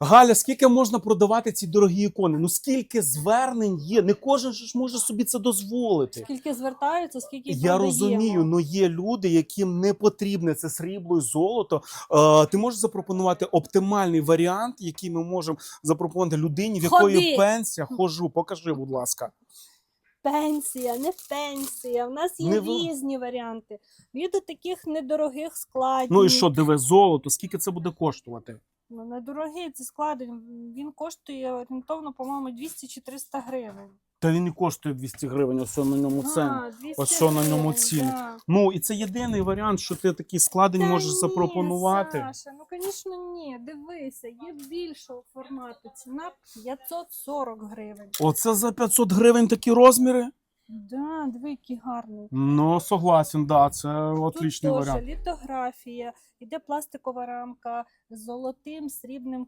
Галя, скільки можна продавати ці дорогі ікони? Ну скільки звернень є? Не кожен ж може собі це дозволити. Скільки звертаються, скільки Я продаємо. розумію, але є люди, яким не потрібне це срібло і золото. Е, ти можеш запропонувати оптимальний варіант, який ми можемо запропонувати людині, в якої Ходи. пенсія хожу. Покажи, будь ласка. Пенсія, не пенсія. У нас є Не в- різні варіанти. Від таких недорогих складів. Ну і що, диве золото, скільки це буде коштувати? Ну, недорогий це складень. Він коштує орієнтовно, по-моєму, 200 чи 300 гривень. Та він і коштує 200 гривень, ось що на ньому ціни. А, 200 Ось що на ньому гривень, ціни. да. Ну і це єдиний варіант, що ти такий складень Та можеш ні, запропонувати. Саша, ну звісно, ні. Дивися, є більшого формату. Ціна 540 гривень. Оце за 500 гривень такі розміри? Да, диви, який гарний. Ну, согласен, да, це Тут отличний теж варіант. літографія, іде пластикова рамка з золотим срібним